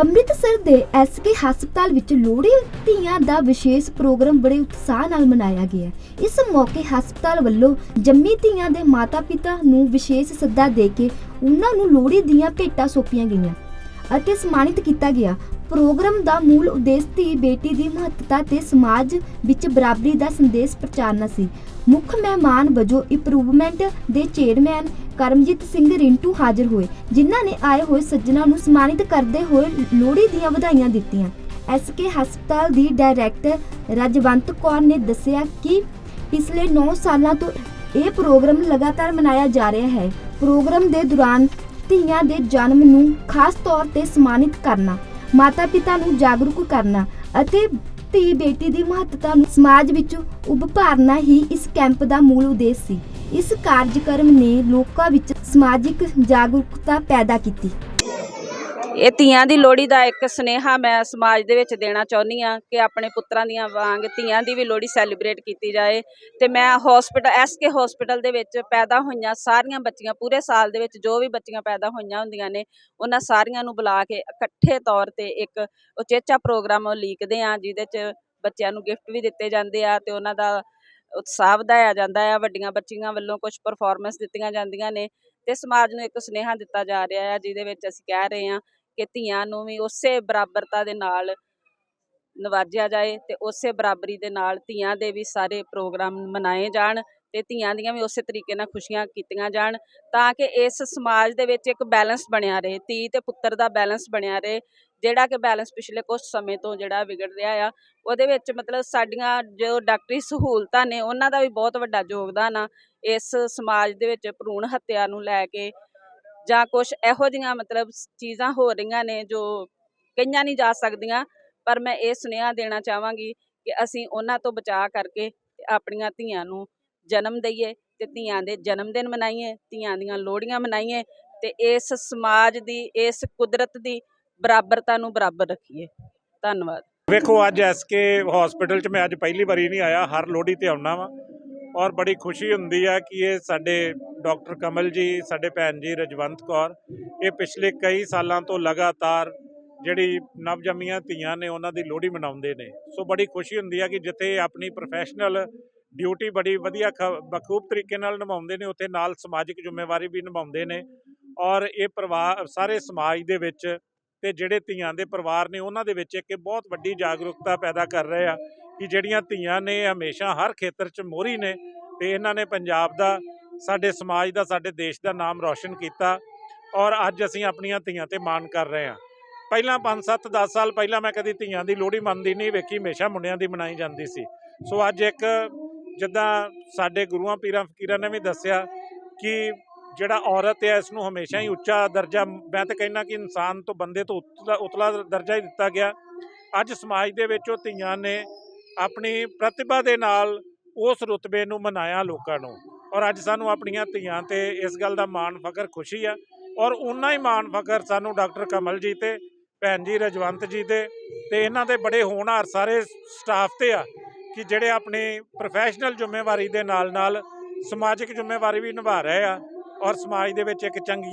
ਅੰਮ੍ਰਿਤਸਰ ਦੇ ਐਸਕੇ ਹਸਪਤਾਲ ਵਿੱਚ ਲੋਹੜੀ ਧੀਆਂ ਦਾ ਵਿਸ਼ੇਸ਼ ਪ੍ਰੋਗਰਾਮ ਬੜੇ ਉਤਸ਼ਾਹ ਨਾਲ ਮਨਾਇਆ ਗਿਆ ਇਸ ਮੌਕੇ ਹਸਪਤਾਲ ਵੱਲੋਂ ਜੰਮੀ ਧੀਆਂ ਦੇ ਮਾਤਾ-ਪਿਤਾ ਨੂੰ ਵਿਸ਼ੇਸ਼ ਸੱਦਾ ਦੇ ਕੇ ਉਹਨਾਂ ਨੂੰ ਲੋਹੜੀ ਦੀਆਂ ਭੇਟਾਂ ਸੌਂਪੀਆਂ ਗਈਆਂ ਅਤੇ ਸਨਮਾਨਿਤ ਕੀਤਾ ਗਿਆ। ਪ੍ਰੋਗਰਾਮ ਦਾ ਮੂਲ ਉਦੇਸ਼ ਧੀ ਬੇਟੀ ਦੀ ਮਹੱਤਤਾ ਤੇ ਸਮਾਜ ਵਿੱਚ ਬਰਾਬਰੀ ਦਾ ਸੰਦੇਸ਼ ਪ੍ਰਚਾਰਨਾ ਸੀ। ਮੁੱਖ ਮਹਿਮਾਨ ਵਜੋਂ ਇੰਪਰੂਵਮੈਂਟ ਦੇ ਚੇਅਰਮੈਨ ਕਰਮਜੀਤ ਸਿੰਘ ਰਿੰਟੂ ਹਾਜ਼ਰ ਹੋਏ, ਜਿਨ੍ਹਾਂ ਨੇ ਆਏ ਹੋਏ ਸੱਜਣਾ ਨੂੰ ਸਨਮਾਨਿਤ ਕਰਦੇ ਹੋਏ ਲੋਹੜੀ ਦੀਆਂ ਵਧਾਈਆਂ ਦਿੱਤੀਆਂ। ਐਸਕੇ ਹਸਪਤਾਲ ਦੀ ਡਾਇਰੈਕਟਰ ਰਜਵੰਤ ਕੌਰ ਨੇ ਦੱਸਿਆ ਕਿ ਪਿਛਲੇ 9 ਸਾਲਾਂ ਤੋਂ ਇਹ ਪ੍ਰੋਗਰਾਮ ਲਗਾਤਾਰ ਮਨਾਇਆ ਜਾ ਰਿਹਾ ਹੈ। ਪ੍ਰੋਗਰਾਮ ਦੇ ਦੌਰਾਨ ਧੀਆਂ ਦੇ ਜਨਮ ਨੂੰ ਖਾਸ ਤੌਰ ਤੇ ਸਨਮਾਨਿਤ ਕਰਨਾ ਮਾਤਾ-ਪਿਤਾ ਨੂੰ ਜਾਗਰੂਕ ਕਰਨਾ ਅਤੇ ਧੀ ਬੇਟੀ ਦੀ ਮਹੱਤਤਾ ਨੂੰ ਸਮਾਜ ਵਿੱਚ ਉਭਾਰਨਾ ਹੀ ਇਸ ਕੈਂਪ ਦਾ ਮੂਲ ਉਦੇਸ਼ ਸੀ। ਇਸ ਕਾਰਜਕ੍ਰਮ ਨੇ ਲੋਕਾਂ ਵਿੱਚ ਸਮਾਜਿਕ ਜਾਗਰੂਕਤਾ ਪੈਦਾ ਕੀਤੀ। ਇਹ ਧੀਆਂ ਦੀ ਲੋਹੜੀ ਦਾ ਇੱਕ ਸੁਨੇਹਾ ਮੈਂ ਸਮਾਜ ਦੇ ਵਿੱਚ ਦੇਣਾ ਚਾਹੁੰਦੀ ਆ ਕਿ ਆਪਣੇ ਪੁੱਤਰਾਂ ਦੀਆਂ ਵਾਂਗ ਧੀਆਂ ਦੀ ਵੀ ਲੋਹੜੀ ਸੈਲੀਬ੍ਰੇਟ ਕੀਤੀ ਜਾਏ ਤੇ ਮੈਂ ਹਸਪੀਟਲ ਐਸਕੇ ਹਸਪੀਟਲ ਦੇ ਵਿੱਚ ਪੈਦਾ ਹੋਈਆਂ ਸਾਰੀਆਂ ਬੱਚੀਆਂ, ਪੂਰੇ ਸਾਲ ਦੇ ਵਿੱਚ ਜੋ ਵੀ ਬੱਚੀਆਂ ਪੈਦਾ ਹੋਈਆਂ ਹੁੰਦੀਆਂ ਨੇ, ਉਹਨਾਂ ਸਾਰੀਆਂ ਨੂੰ ਬੁਲਾ ਕੇ ਇਕੱਠੇ ਤੌਰ ਤੇ ਇੱਕ ਉਚੇਚਾ ਪ੍ਰੋਗਰਾਮ ਉਲੀਕਦੇ ਆ ਜਿਹਦੇ 'ਚ ਬੱਚਿਆਂ ਨੂੰ ਗਿਫਟ ਵੀ ਦਿੱਤੇ ਜਾਂਦੇ ਆ ਤੇ ਉਹਨਾਂ ਦਾ ਉਤਸ਼ਾਹ ਵਧਾਇਆ ਜਾਂਦਾ ਆ, ਵੱਡੀਆਂ ਬੱਚੀਆਂ ਵੱਲੋਂ ਕੁਝ ਪਰਫਾਰਮੈਂਸ ਦਿੱਤੀਆਂ ਜਾਂਦੀਆਂ ਨੇ ਤੇ ਸਮਾਜ ਨੂੰ ਇੱਕ ਸੁਨੇਹਾ ਦਿੱਤਾ ਜਾ ਰਿਹਾ ਆ, ਜਿਹਦੇ ਵਿੱਚ ਅਸੀਂ ਕਹਿ ਰਹੇ ਹਾਂ ਕਿ ਧੀਆਂ ਨੂੰ ਵੀ ਉਸੇ ਬਰਾਬਰਤਾ ਦੇ ਨਾਲ ਨਵਾਜਿਆ ਜਾਏ ਤੇ ਉਸੇ ਬਰਾਬਰੀ ਦੇ ਨਾਲ ਧੀਆਂ ਦੇ ਵੀ ਸਾਰੇ ਪ੍ਰੋਗਰਾਮ ਮਨਾਏ ਜਾਣ ਤੇ ਧੀਆਂ ਦੀਆਂ ਵੀ ਉਸੇ ਤਰੀਕੇ ਨਾਲ ਖੁਸ਼ੀਆਂ ਕੀਤੀਆਂ ਜਾਣ ਤਾਂ ਕਿ ਇਸ ਸਮਾਜ ਦੇ ਵਿੱਚ ਇੱਕ ਬੈਲੈਂਸ ਬਣਿਆ ਰਹੇ, ਧੀ ਤੇ ਪੁੱਤਰ ਦਾ ਬੈਲੈਂਸ ਬਣਿਆ ਰਹੇ, ਜਿਹੜਾ ਕਿ ਬੈਲੈਂਸ ਪਿਛਲੇ ਕੁਝ ਸਮੇਂ ਤੋਂ ਜਿਹੜਾ ਵਿਗੜ ਰਿਹਾ ਆ, ਉਹਦੇ ਵਿੱਚ ਮਤਲਬ ਸਾਡੀਆਂ ਜੋ ਡਾਕਟਰੀ ਸਹੂਲਤਾਂ ਨੇ ਉਹਨਾਂ ਦਾ ਵੀ ਬਹੁਤ ਵੱਡਾ ਯੋਗਦਾਨ ਆ, ਇਸ ਸਮਾਜ ਦੇ ਵਿੱਚ ਭਰੂਣ ਹੱਤਿਆ ਨੂੰ ਲੈ ਕੇ ਜਾਂ ਕੁਝ ਇਹੋ ਜਿਹੀਆਂ ਮਤਲਬ ਚੀਜ਼ਾਂ ਹੋ ਰਹੀਆਂ ਨੇ ਜੋ ਕਈਆਂ ਨਹੀਂ ਜਾ ਸਕਦੀਆਂ, ਪਰ ਮੈਂ ਇਹ ਸੁਨੇਹਾ ਦੇਣਾ ਚਾਹਾਂਗੀ ਕਿ ਅਸੀਂ ਉਹਨਾਂ ਤੋਂ ਬਚਾਅ ਕਰਕੇ ਆਪਣੀਆਂ ਧੀਆਂ ਨੂੰ ਜਨਮ ਦਈਏ ਤੇ ਧੀਆਂ ਦੇ ਜਨਮ ਦਿਨ ਮਨਾਈਏ, ਧੀਆਂ ਦੀਆਂ ਲੋਹੜੀਆਂ ਮਨਾਈਏ ਤੇ ਇਸ ਸਮਾਜ ਦੀ, ਇਸ ਕੁਦਰਤ ਦੀ ਬਰਾਬਰਤਾ ਨੂੰ ਬਰਾਬਰ ਰੱਖੀਏ। ਧੰਨਵਾਦ। ਵੇਖੋ, ਅੱਜ ਐਸਕੇ ਹਸਪੀਟਲ 'ਚ ਮੈਂ ਅੱਜ ਪਹਿਲੀ ਵਾਰੀ ਨਹੀਂ ਆਇਆ, ਹਰ ਲੋਹੜੀ ਤੇ ਆਉਣਾ ਵਾਂ ਔਰ ਬੜੀ ਖੁਸ਼ੀ ਹੁੰਦੀ ਆ ਕਿ ਇਹ ਸਾਡੇ ਡਾਕਟਰ ਕਮਲ ਜੀ, ਸਾਡੇ ਭੈਣ ਜੀ ਰਜਵੰਤ ਕੌਰ, ਇਹ ਪਿਛਲੇ ਕਈ ਸਾਲਾਂ ਤੋਂ ਲਗਾਤਾਰ ਜਿਹੜੀ ਨਵਜੰਮੀਆਂ ਧੀਆਂ ਨੇ, ਉਹਨਾਂ ਦੀ ਲੋਹੜੀ ਮਨਾਉਂਦੇ ਨੇ। ਸੋ ਬੜੀ ਖੁਸ਼ੀ ਹੁੰਦੀ ਆ ਕਿ ਜਿੱਥੇ ਆਪਣੀ ਪ੍ਰੋਫੈਸ਼ਨਲ ਡਿਊਟੀ ਬੜੀ ਵਧੀਆ ਖ- ਬਖੂਬ ਤਰੀਕੇ ਨਾਲ ਨਿਭਾਉਂਦੇ ਨੇ, ਉੱਥੇ ਨਾਲ ਸਮਾਜਿਕ ਜ਼ਿੰਮੇਵਾਰੀ ਵੀ ਨਿਭਾਉਂਦੇ ਨੇ ਔਰ ਇਹ ਪਰਿਵਾਰ, ਸਾਰੇ ਸਮਾਜ ਦੇ ਵਿੱਚ ਤੇ ਜਿਹੜੇ ਧੀਆਂ ਦੇ ਪਰਿਵਾਰ ਨੇ, ਉਹਨਾਂ ਦੇ ਵਿੱਚ ਇੱਕ ਬਹੁਤ ਵੱਡੀ ਜਾਗਰੂਕਤਾ ਪੈਦਾ ਕਰ ਰਹੇ ਆ ਕਿ ਜਿਹੜੀਆਂ ਧੀਆਂ ਨੇ ਹਮੇਸ਼ਾ ਹਰ ਖੇਤਰ 'ਚ ਮੋਹਰੀ ਨੇ ਤੇ ਇਹਨਾਂ ਨੇ ਪੰਜਾਬ ਦਾ ਸਾਡੇ ਸਮਾਜ ਦਾ, ਸਾਡੇ ਦੇਸ਼ ਦਾ ਨਾਮ ਰੌਸ਼ਨ ਕੀਤਾ ਔਰ ਅੱਜ ਅਸੀਂ ਆਪਣੀਆਂ ਧੀਆਂ ਤੇ ਮਾਣ ਕਰ ਰਹੇ ਹਾਂ। ਪਹਿਲਾਂ 5 7 10 ਸਾਲ ਪਹਿਲਾਂ ਮੈਂ ਕਦੀ ਧੀਆਂ ਦੀ ਲੋਹੜੀ ਮੰਨਦੀ ਨਹੀਂ, ਵੇਖੀ ਹਮੇਸ਼ਾ ਮੁੰਡਿਆਂ ਦੀ ਮਨਾਈ ਜਾਂਦੀ ਸੀ। ਸੋ ਅੱਜ ਇੱਕ ਜਿੱਦਾਂ ਸਾਡੇ ਗੁਰੂਆਂ, ਪੀਰਾਂ, ਫਕੀਰਾਂ ਨੇ ਵੀ ਦੱਸਿਆ ਕਿ ਜਿਹੜਾ ਔਰਤ ਹੈ ਇਸ ਨੂੰ ਹਮੇਸ਼ਾ ਹੀ ਉੱਚਾ ਦਰਜਾ, ਮੈਂ ਤਾਂ ਕਹਿੰਦਾ ਕਿ ਇਨਸਾਨ ਤੋਂ ਬੰਦੇ ਤੋਂ ਉਤਲਾ ਉਤਲਾ ਦਰਜਾ ਹੀ ਦਿੱਤਾ ਗਿਆ। ਅੱਜ ਸਮਾਜ ਦੇ ਵਿੱਚ ਉਹ ਧੀਆਂ ਨੇ ਆਪਣੀ ਪ੍ਰਤਿਭਾ ਦੇ ਨਾਲ ਉਸ ਰੁਤਬੇ ਨੂੰ ਮਨਾਇਆ ਲੋਕਾਂ ਨੂੰ। ਔਰ ਅੱਜ ਸਾਨੂੰ ਆਪਣੀਆਂ ਧੀਆਂ ਤੇ ਇਸ ਗੱਲ ਦਾ ਮਾਣ ਫਖਰ ਖੁਸ਼ੀ ਆ। ਔਰ ਉਨਾ ਹੀ ਮਾਣ ਫਖਰ ਸਾਨੂੰ ਡਾਕਟਰ ਕਮਲ ਜੀ ਤੇ, ਭੈਣ ਜੀ ਰਜਵੰਤ ਜੀ ਦੇ ਤੇ ਇਹਨਾਂ ਦੇ ਬੜੇ ਹੋਣਹਾਰ ਸਾਰੇ ਸਟਾਫ ਤੇ ਆ ਕਿ ਜਿਹੜੇ ਆਪਣੀ ਪ੍ਰੋਫੈਸ਼ਨਲ ਜ਼ਿੰਮੇਵਾਰੀ ਦੇ ਨਾਲ ਨਾਲ ਸਮਾਜਿਕ ਜ਼ਿੰਮੇਵਾਰੀ ਵੀ ਨਿਭਾ ਰਹੇ ਆ ਔਰ ਸਮਾਜ ਦੇ ਵਿੱਚ ਇੱਕ ਚੰਗੀਆਂ